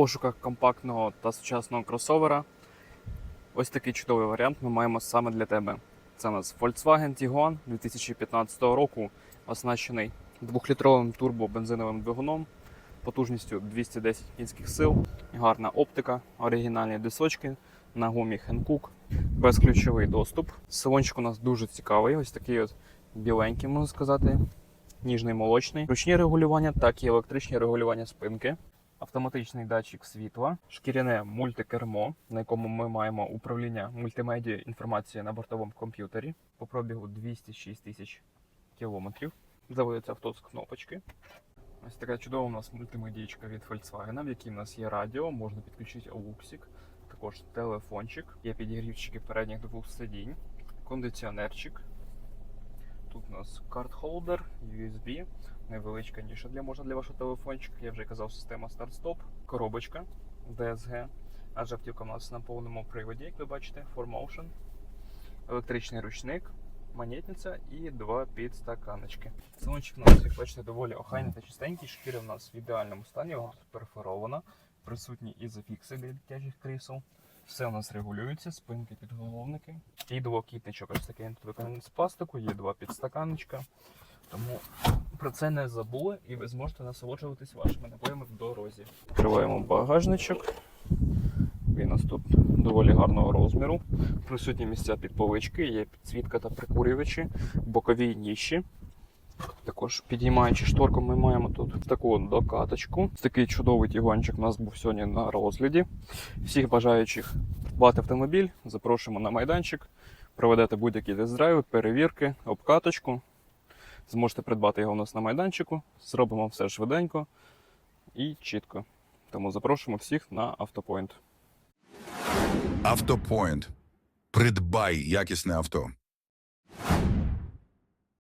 пошуках компактного та сучасного кросовера ось такий чудовий варіант ми маємо саме для тебе. Це у нас Volkswagen Tiguan 2015 року, оснащений 2-літровим турбобензиновим двигуном, потужністю 210 кінських сил, гарна оптика, оригінальні дисочки на гумі Hankook, безключовий доступ. Салончик у нас дуже цікавий, ось такий от біленький, можна сказати, ніжний молочний. Ручні регулювання, так і електричні регулювання спинки. Автоматичний датчик світла, шкіряне мультикермо, на якому ми маємо управління мультимедіа інформацією на бортовому комп'ютері по пробігу 206 тисяч кілометрів. Заводиться авто з кнопочки. Ось така чудова у нас мультимедійка від Volkswagen, в якій в нас є радіо, можна підключити ауксик, також телефончик, є підігрівчики передніх двох сидінь, кондиціонерчик. Тут у нас карт-холдер, USB, невеличка ніша для можна для вашого телефончика. Я вже казав, система старт-стоп, коробочка DSG. Адже автівка у нас на повному приводі, як ви бачите, 4Motion, електричний ручник, монетниця і два підстаканочки. Салончик у нас, як бачите, доволі охайний та чистенький. Шкіра у нас в ідеальному стані, вона перфорована. Присутні і зафікси для дитячих крісел. Все у нас регулюється, спинки, підголовники. І двокітничок. Ось такий виконаний з пластику, є два підстаканничка. Тому про це не забули і ви зможете насолоджуватись вашими напоями в дорозі. Відкриваємо багажничок. Він у нас тут доволі гарного розміру. Присутні місця під полички, є підсвітка та прикурювачі, бокові ніші. Також підіймаючи шторку, ми маємо тут таку докаточку. Такий чудовий тігончик у нас був сьогодні на розгляді. Всіх бажаючих придбати автомобіль, запрошуємо на майданчик, проведете будь-які тест-драйви, перевірки, обкаточку. Зможете придбати його у нас на майданчику. Зробимо все швиденько і чітко. Тому запрошуємо всіх на автопоінт. Автопоінт. Придбай якісне авто.